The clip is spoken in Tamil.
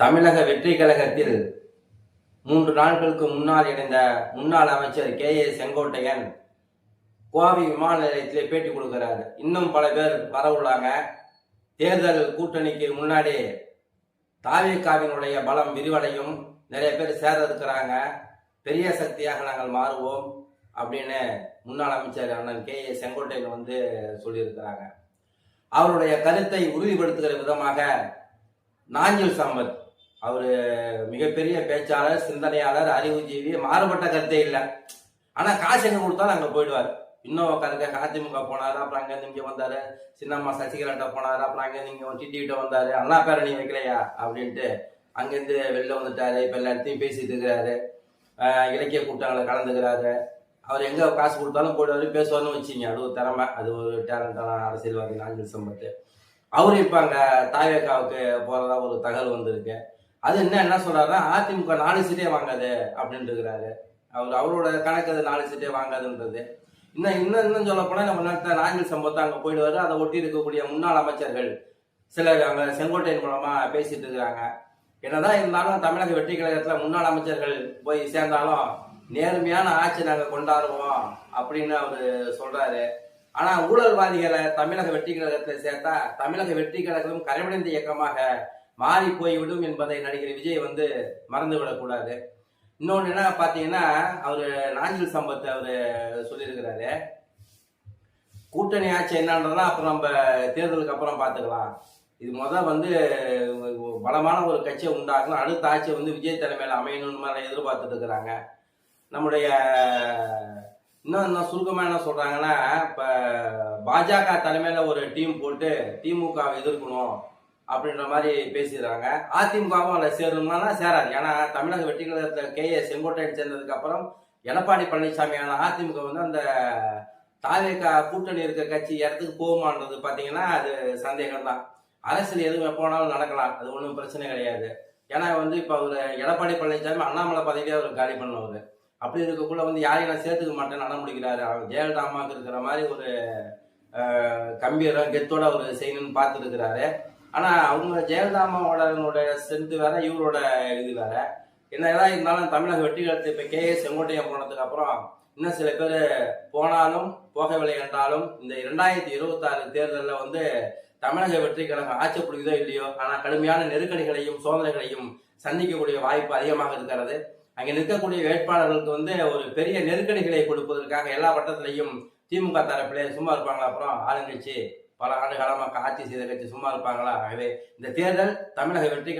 தமிழக வெற்றி கழகத்தில் மூன்று நாட்களுக்கு முன்னால் இணைந்த முன்னாள் அமைச்சர் கே ஏ செங்கோட்டையன் கோவை விமான நிலையத்திலே பேட்டி கொடுக்கிறார். இன்னும் பல பேர் வர உள்ளாங்க. தேர்தல் கூட்டணிக்கு முன்னாடி தாவேக்காவினுடைய பலம் விரிவடையும். நிறைய பேர் சேர இருக்கிறாங்க பெரிய சக்தியாக நாங்கள் மாறுவோம் அப்படின்னு முன்னாள் அமைச்சர் அண்ணன் கே ஏ செங்கோட்டையன் வந்து சொல்லியிருக்கிறாங்க. அவருடைய கருத்தை உறுதிப்படுத்துகிற விதமாக நாஞ்சில் சம்பத் அவர் மிகப்பெரிய பேச்சாளர் சிந்தனையாளர் அறிவுஜீவி மாறுபட்ட கருத்தே இல்லை. ஆனால் காசு எங்கே கொடுத்தாலும் அங்கே போயிடுவார். இன்னும் உட்காருங்க அதிமுக போனார் அப்புறம் அங்கேருந்து இங்கே வந்தார். சின்னம்மா சசிகலாட்ட போனார் அப்புறம் அங்கேருந்து இங்கே டிடிகிட்ட வந்தார். அண்ணா பேரணி வைக்கலையா? அப்படின்ட்டு அங்கேருந்து வெளில வந்துட்டாரு. இப்போ எல்லா இடத்தையும் பேசிட்டு இருக்கிறாரு. இலக்கிய கூட்டங்களை கலந்துக்கிறாரு. அவர் எங்கே காசு கொடுத்தாலும் போயிடுவாரு பேசுவார்னு வச்சிங்க அது ஒரு திறமை அது ஒரு டேலண்டான அரசியல்வாதி நாஞ்சில் சம்பத்து. அவர் இப்போ அங்கே தாவேக்காவுக்கு போகிறதா ஒரு தகவல் வந்திருக்கு. அது என்ன என்ன சொல்றாருன்னா அதிமுக நாலு சீட்டே வாங்காது அப்படின்னு இருக்கிறாரு அவர் அவரோட கணக்கு அது நாலு சீட்டே வாங்காதுன்றது. இன்னும் இன்னும் இன்னும் சொல்ல போனா நம்ம நேரத்தை நாஞ்சில் சம்பவத்தை அங்கே போயிடுவாரு. அதை ஒட்டி இருக்கக்கூடிய முன்னாள் அமைச்சர்கள் சிலர் அங்க செங்கோட்டையன் மூலமா பேசிட்டு இருக்கிறாங்க. என்னதான் இருந்தாலும் தமிழக வெற்றி கழகத்துல முன்னாள் அமைச்சர்கள் போய் சேர்ந்தாலும் நேர்மையான ஆட்சி நாங்க கொண்டாடுவோம் அப்படின்னு அவரு சொல்றாரு. ஆனா ஊழல்வாதிகளை தமிழக வெற்றி கழகத்தை சேர்த்தா தமிழக வெற்றி கழகம் கரைவடைந்த இயக்கமாக மாறி போய்விடும் என்பதை நடிகர் விஜய் வந்து மறந்து விடக்கூடாது என்ன பார்த்தீங்கன்னா அவர் நாஞ்சில் சம்பத் அவர் சொல்லியிருக்கிறாரு. கூட்டணி ஆட்சி என்னன்றதா அப்புறம் நம்ம தேர்தலுக்கு அப்புறம் பார்த்துக்கலாம். இது முதல் வந்து பலமான ஒரு கட்சியை உண்டாக்கணும். அடுத்த ஆட்சி வந்து விஜய் தலைமையில் அமையணும்னு மாதிரி எதிர்பார்த்துட்டு இருக்கிறாங்க. நம்முடைய இன்னும் இன்னும் சுருக்கமாக என்ன சொல்கிறாங்கன்னா இப்போ பாஜக தலைமையில் ஒரு டீம் போட்டு திமுகவை எதிர்க்கணும். அப்படின்ற மாதிரி பேசிடுறாங்க அதிமுகவும் அதில் சேரணும்னா சேராது. ஏன்னா தமிழக வெற்றி கழகத்தில் கே. ஏ செங்கோட்டையன் சேர்ந்ததுக்கு அப்புறம் எடப்பாடி பழனிசாமியான அதிமுக வந்து அந்த தாவேக்கா கூட்டணி இருக்க கட்சி இடத்துக்கு போகுமான்றது பார்த்தீங்கன்னா அது சந்தேகம் தான் அரசியல் எதுவும் போனாலும் நடக்கலாம். அது ஒன்றும் பிரச்சனை கிடையாது. ஏன்னா வந்து இப்போ அவர் எடப்பாடி பழனிசாமி அண்ணாமலை பதவியே அவர் காலி பண்ணவர். அப்படி இருக்கக்குள்ள வந்து யாரையும் நான் சேர்த்துக்க மாட்டேன்னு அடம் முடிக்கிறாரு அவர் ஜெயலலிதா அம்மாவுக்கு இருக்கிற மாதிரி ஒரு கம்பீரம் கெத்தோட அவர் செய்யணும்னு பார்த்துருக்கிறாரு. ஆனால் அவங்க ஜெயலலிதா ஸ்ட்ரென்த்து வேற இவரோட இது வேற. என்னதான் இருந்தாலும் தமிழக வெற்றி கழகத்தை இப்ப கே எஸ் செங்கோட்டையன் போனதுக்கு அப்புறம் இன்னும் சில பேர் போனாலும் போகவில்லை என்றாலும் இந்த இரண்டாயிரத்தி இருபத்தாறு தேர்தலில் வந்து தமிழக வெற்றி கழகம் ஆட்சி பிடிக்குதோ இல்லையோ ஆனால் கடுமையான நெருக்கடிகளையும் சோதனைகளையும் சந்திக்கக்கூடிய வாய்ப்பு அதிகமாக இருக்கிறது. அங்கே நிற்கக்கூடிய வேட்பாளர்களுக்கு வந்து ஒரு பெரிய நெருக்கடிகளை கொடுப்பதற்காக எல்லா வட்டத்திலையும் திமுக தரப்பிலே சும்மா இருப்பாங்களா அப்புறம் ஆளுங்கட்சி. பல ஆண்டு காலமாக ஆட்சி செய்த கட்சி சும்மா இருப்பாங்களா? ஆகவே இந்த தேர்தல் தமிழக வெற்றி